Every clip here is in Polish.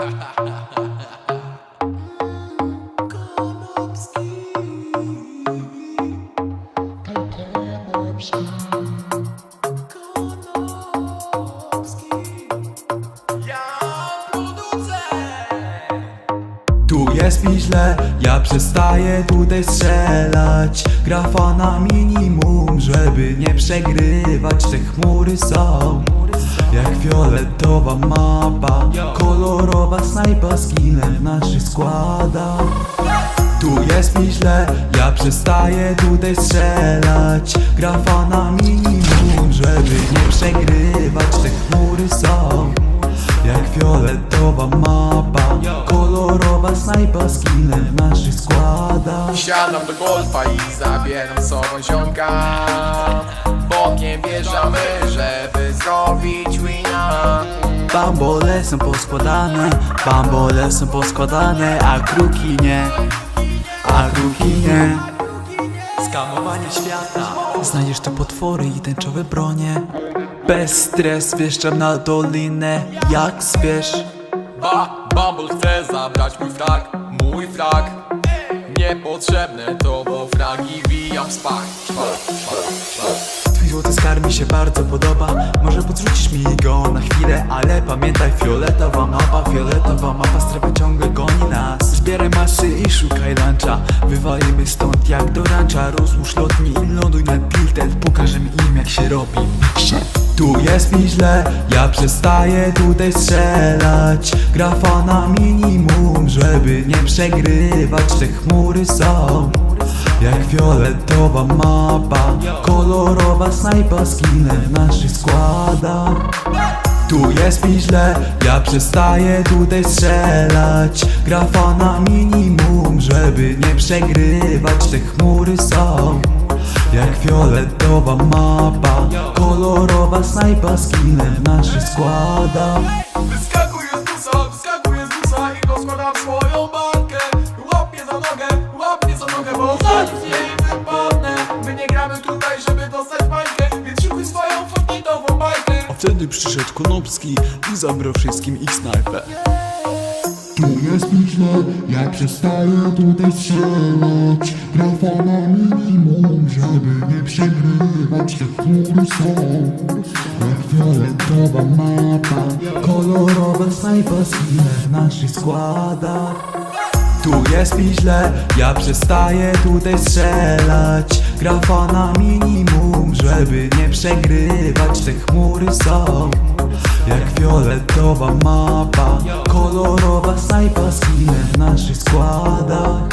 Tu jest mi źle, ja przestaję tutaj strzelać. Grafa na minimum, żeby nie przegrywać. Te chmury są jak fioletowa mapa Kolorowa snajpa skinę w naszych składach. Tu jest mi źle, ja przestaję tutaj strzelać. Grafa na minimum, żeby nie przegrywać Te chmury są. Jak fioletowa mapa Kolorowa snajpa skinę w naszych składach. Siadam do golfa i zabieram sobą ziomka. Bokiem wjeżdżamy, żeby zrobić wina. Bambole są poskładane, bambole są poskładane A kruki nie, a kruki nie. Skamowanie świata. Znajdziesz tu potwory i tęczowe bronie. Bez stres wjeżdżam na dolinę. Jak zwierz? Ba, Bumble chce zabrać mój frak, mój frak. Niepotrzebne to, bo fragi wijam w spach. Szpak, szpak, szpak. Złoty skarb mi się bardzo podoba. Może podrzucisz mi go na chwilę Ale pamiętaj, fioletowa mapa Fioletowa mapa, strefa ciągle goni nas. Zbieraj masy i szukaj luncha. Wywalimy stąd jak do rancza. Rozłóż lotni i ląduj na tilted. Pokażemy im jak się robi. Tu jest mi źle, ja przestaję tutaj strzelać. Grafa na minimum, żeby nie przegrywać. Te chmury są jak fioletowa mapa Kolorowa snajpa skinę w naszych składach. Tu jest mi źle, ja przestaję tutaj strzelać. Grafa na minimum, żeby nie przegrywać Te chmury są. Jak fioletowa mapa Kolorowa snajpa skinę w naszych składach przyszedł Konopski i zabrał wszystkim ich snajpę. Tu jest mi źle, ja przestaję tutaj strzelać. Grafa na minimum, żeby nie przegrywać. Te chmury są jak fioletowa mapa. Kolorowa snajpa skinę w naszych składach tu jest mi źle, ja przestaję tutaj strzelać. Grafa na minimum, żeby nie przegrywać. Te chmury są jak fioletowa mapa. Kolorowa snajpa skinę w naszych składach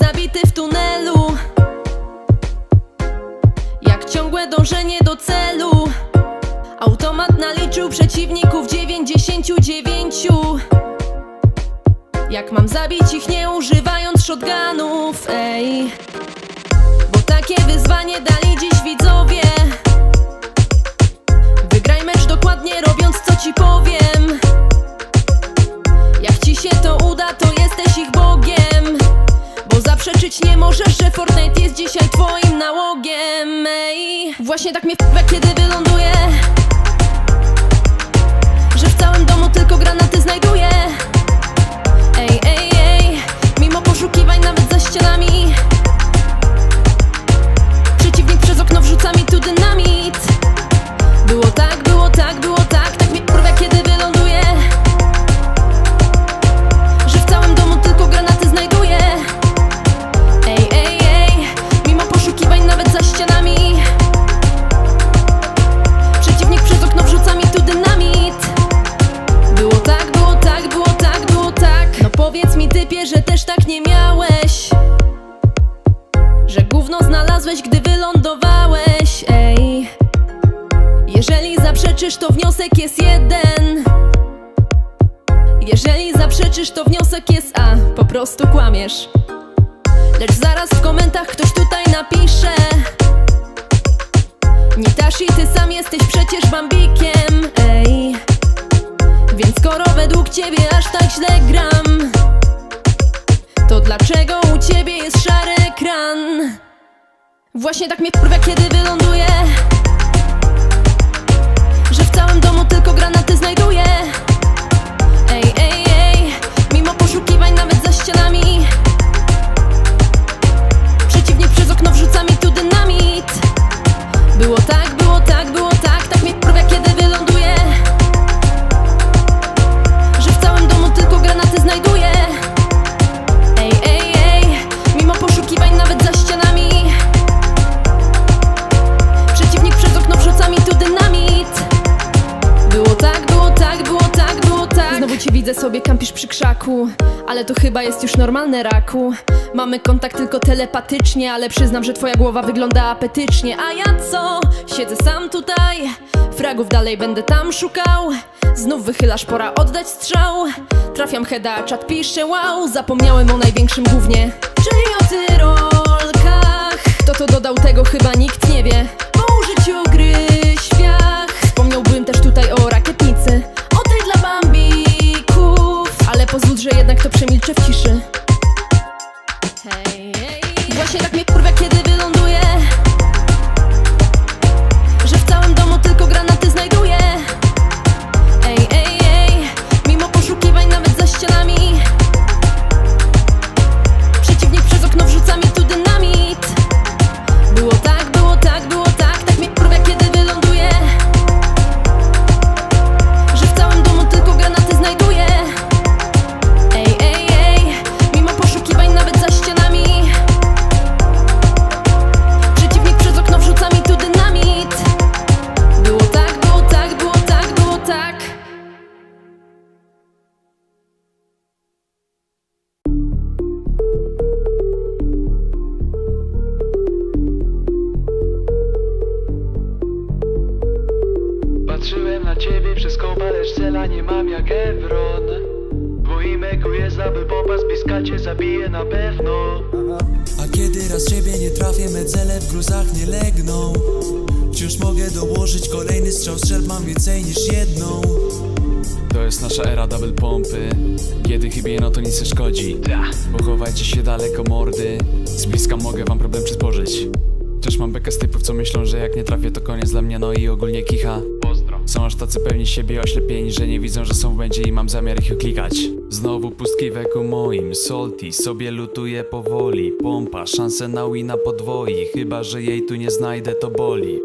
Zabity w tunelu. Jak ciągłe dążenie do celu. Automat naliczył przeciwników 99 Jak mam zabić ich nie używając shotgunów, ej. Bo takie wyzwanie dali nie możesz, że Fortnite jest dzisiaj twoim nałogiem Ej. Właśnie tak mnie w kiedy wyląduję zaprzeczysz, to wniosek jest jeden. Jeżeli zaprzeczysz, to wniosek jest A, po prostu kłamiesz. Lecz zaraz w komentarzach ktoś tutaj napisze, Nitashi, ty sam jesteś przecież bambikiem Ej. Więc skoro według ciebie aż tak źle gram To dlaczego u ciebie jest szary ekran? Właśnie tak mnie wkurwia, kiedy wyląduję Znowu cię widzę sobie, kampisz przy krzaku Ale to chyba jest już normalne raku. Mamy kontakt tylko telepatycznie Ale przyznam, że twoja głowa wygląda apetycznie. A ja co? Siedzę sam tutaj Fragów dalej będę tam szukał. Znów wychylasz, pora oddać strzał. Trafiam heada, czat pisze wow Zapomniałem o największym głównie. Czyli o tyrolkach. Kto to dodał tego chyba nikt nie wie że jednak to przemilczę w ciszy nie trafię, medzele w gruzach nie legną. Wciąż mogę dołożyć kolejny strzał, strzelb mam więcej niż jedną. To jest nasza era double pompy. Kiedy chybie, no to nic nie szkodzi. Pochowajcie się daleko mordy. Z bliska mogę wam problem przysporzyć. Też mam bekę z typów, co myślą, że jak nie trafię to koniec dla mnie, no i ogólnie kicha. Pozdro. Są aż tacy pewni siebie oślepieni, że nie widzą, że są w błędzie i mam zamiar ich klikać Znowu pustki w eku moim, salty sobie lutuję powoli. Pompa, szanse na wina podwoi, chyba, że jej tu nie znajdę to boli.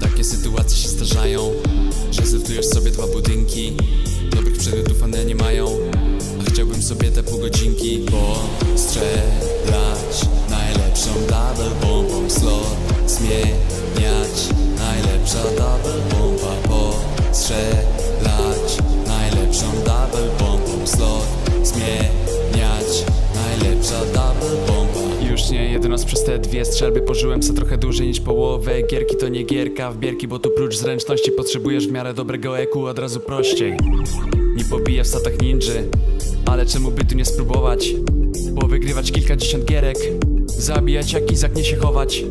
Takie sytuacje się zdarzają Że zlutujesz sobie dwa budynki. Dobrych przedmiotów one nie mają A chciałbym sobie te pół godzinki Najlepszą double bombą slot Zmieniać. Najlepsza double bomba Bo strzelać Najlepszą double bombą slot Zmieniać. Najlepsza double bomba. Już nie jeden raz przez te dwie strzelby pożyłem se trochę dłużej niż połowę. Gierki to nie gierka w bierki, bo tu prócz zręczności potrzebujesz w miarę dobrego eku od razu prościej. Nie pobiję w statach ninży, ale czemu by tu nie spróbować? Bo wygrywać kilkadziesiąt gierek, zabijać jak Izak nie się chować.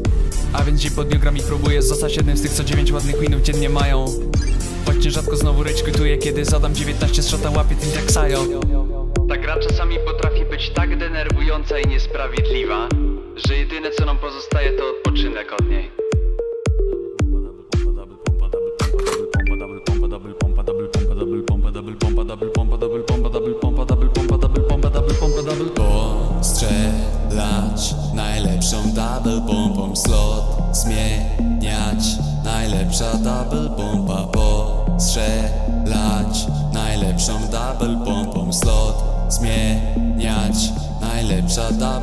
A więc dzień po dniu gram i próbuję zostać jednym z tych co dziewięć ładnych winów dziennie mają Choć nierzadko znowu rage quituję, kiedy zadam 19 strzota łapie tym jak Sajo Ta gra czasami potrafi być tak denerwująca i niesprawiedliwa, że jedyne co nam pozostaje to odpoczynek od niej.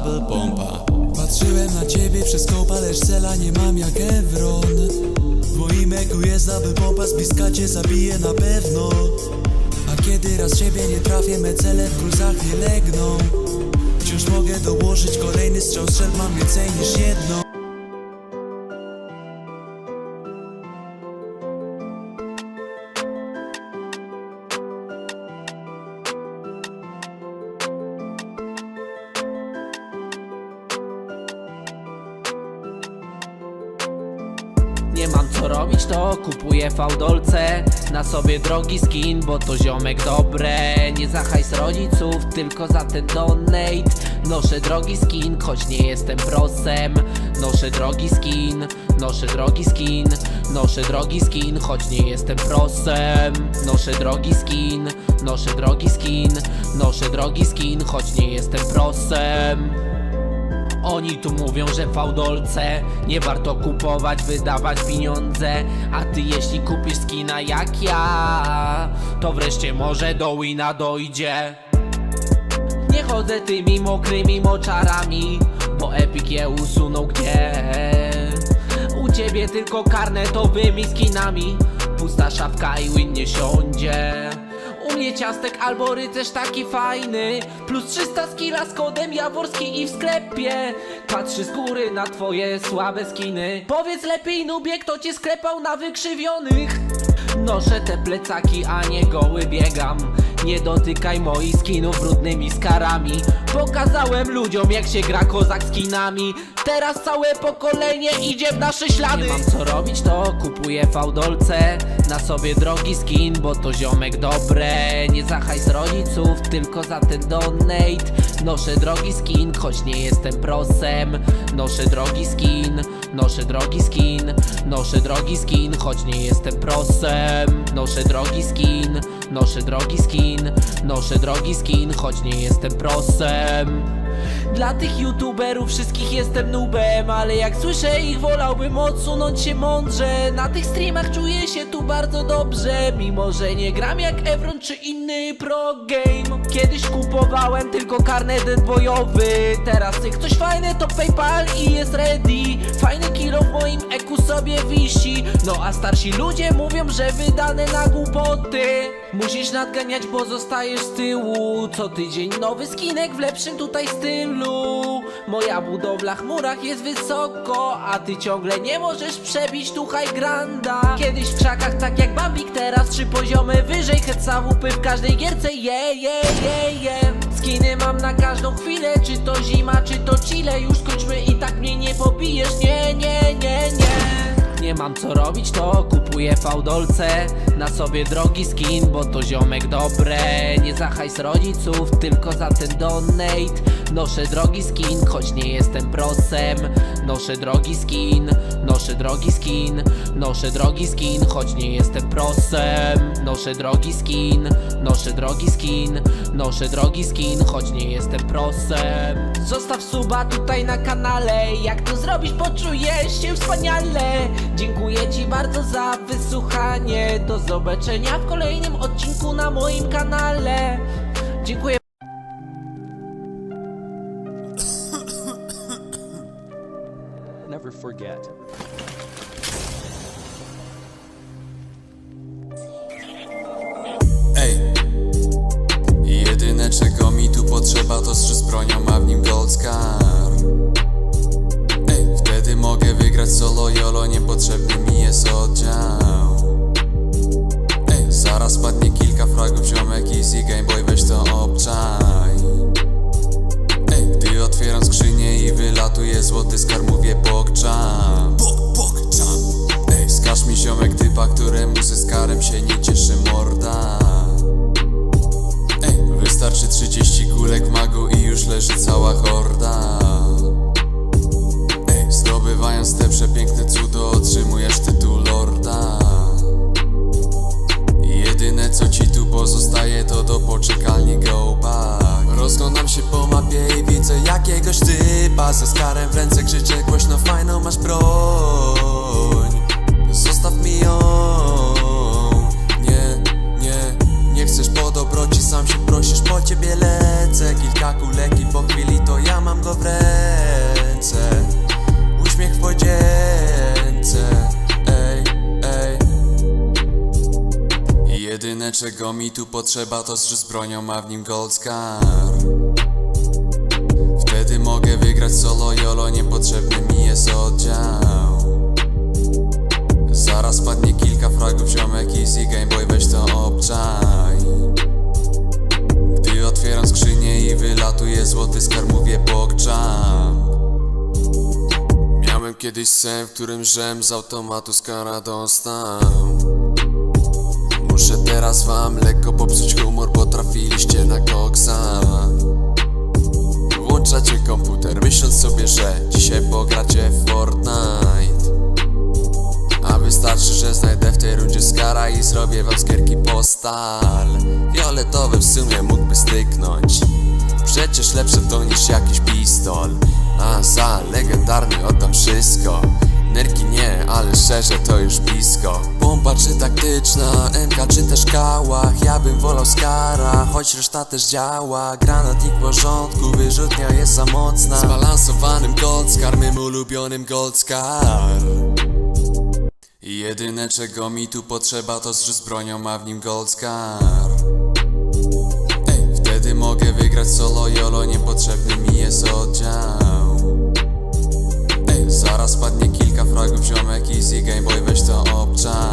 Double bomba Patrzyłem na ciebie przez kopa, lecz cela nie mam jak Evron. W moim eku jest double bomba, z bliska cię zabije na pewno. A kiedy raz ciebie nie trafię, me cele w gruzach nie legną. Wciąż mogę dołożyć kolejny strzał, strzelb mam więcej niż jedną kupuję fałdolce Na sobie drogi skin, bo to ziomek dobre. Nie za hajs rodziców, tylko za ten donate. Noszę drogi skin, choć nie jestem prosem. Noszę drogi skin, noszę drogi skin Noszę drogi skin, choć nie jestem prosem. Noszę drogi skin, noszę drogi skin Noszę drogi skin, choć nie jestem prosem oni tu mówią, że fałdolce nie warto kupować, wydawać pieniądze. A ty jeśli kupisz skina jak ja To wreszcie może do wina dojdzie. Nie chodzę tymi mokrymi moczarami Bo Epic je usunął gdzie U ciebie tylko karnetowymi skinami. Pusta szafka i win nie siądzie mnie ciastek albo rycerz taki fajny. Plus 300 skilla z kodem jaworski i w sklepie. Patrzy z góry na twoje słabe skiny. Powiedz lepiej nubie kto cię sklepał na wykrzywionych. Noszę te plecaki, a nie goły biegam. Nie dotykaj moich skinów brudnymi skarami. Pokazałem ludziom jak się gra kozak skinami Teraz całe pokolenie idzie w nasze ślady. Nie mam co robić to kupuję fałdolce. Na sobie drogi skin, bo to ziomek dobre. Nie za hajs rodziców, tylko za ten donate. Noszę drogi skin, choć nie jestem prosem. Noszę drogi skin, noszę drogi skin. Noszę drogi skin, choć nie jestem prosem. Noszę drogi skin, noszę drogi skin. Noszę drogi skin, choć nie jestem prosem dla tych youtuberów wszystkich jestem nubem Ale jak słyszę ich wolałbym odsunąć się mądrze. Na tych streamach czuję się tu bardzo dobrze Mimo, że nie gram jak Evron czy inny pro game Kiedyś kupowałem tylko karnet bojowy Teraz tych coś fajne to Paypal i jest ready. Fajny kilo w moim eku sobie wisi. No a starsi ludzie mówią, że wydane na głupoty. Musisz nadganiać, bo zostajesz z tyłu. Co tydzień nowy skinek w lepszym tutaj stylu Moja budowla chmurach jest wysoko A ty ciągle nie możesz przebić tu high granda. Kiedyś w krzakach tak jak Bambik Teraz trzy poziomy wyżej. Heca WP w każdej gierce je, je, je, je. Skiny mam na każdą chwilę Czy to zima, czy to chile. Już skończmy i tak mnie nie pobijesz. Nie, nie, nie, nie nie mam co robić, to kupuję fałdolce Na sobie drogi skin, bo to ziomek dobre. Nie za hajs rodziców, tylko za ten donate. Noszę drogi skin, choć nie jestem prosem. Noszę drogi skin, noszę drogi skin. Noszę drogi skin, choć nie jestem prosem. Noszę drogi skin, noszę drogi skin. Noszę drogi skin, choć nie jestem prosem. Zostaw suba tutaj na kanale Jak to zrobić, poczujesz się wspaniale Dziękuję ci bardzo za wysłuchanie. Do zobaczenia w kolejnym odcinku na moim kanale. Dziękuję. Never forget. Ej. Jedyne czego mi tu potrzeba to strzy z bronią, a w nim gold scar wygrać solo jolo, niepotrzebny mi jest oddział. Ej, zaraz padnie kilka fragów, ziomek easy game boy, weź to obczaj. Ej, gdy otwieram skrzynię i wylatuje złoty skar, mówię pokczam Pok, pokczam Ej, skaż mi ziomek typa, któremu ze skarem się nie cieszy morda. Ej, wystarczy 30 kulek magu i już leży cała horda przepiękne cudo otrzymujesz tytuł lorda. Jedyne co ci tu pozostaje to do poczekalni go back Rozglądam się po mapie i widzę jakiegoś typa. Ze skarem w ręce krzyczę głośno fajną masz broń Zostaw mi ją. Nie, nie, nie chcesz po dobroci Sam się prosisz, po ciebie lecę. Kilka kulek i po chwili to ja mam go w ręce czego mi tu potrzeba to z bronią, a w nim gold scar. Wtedy mogę wygrać solo jolo, niepotrzebny mi jest oddział. Zaraz padnie kilka fragów, ziomek easy game boy, weź to obczaj. Gdy otwieram skrzynię i wylatuje złoty skar, mówię pokczam. Miałem kiedyś sen, w którym żem z automatu skara dostał Muszę teraz wam lekko popsuć humor, bo trafiliście na koksa. Włączacie komputer, myśląc sobie, że dzisiaj pogracie w Fortnite. A wystarczy, że znajdę w tej rundzie skara i zrobię wam skierki postal. Fioletowy w sumie mógłby styknąć. Przecież lepsze to niż jakiś pistol. A za legendarny oddam wszystko. Nerki szczerze to już blisko. Pompa czy taktyczna, MK czy też kałach. Ja bym wolał skara, choć reszta też działa. Granatnik w porządku, wyrzutnia jest za mocna. Zbalansowanym gold scar, mym ulubionym gold scar. I Jedyne czego mi tu potrzeba to z bronią, a w nim gold scar. Ej, wtedy mogę wygrać solo jolo, niepotrzebny mi jest oddział Zaraz padnie kilka fragów ziomek Easy Game Boy weź to obczan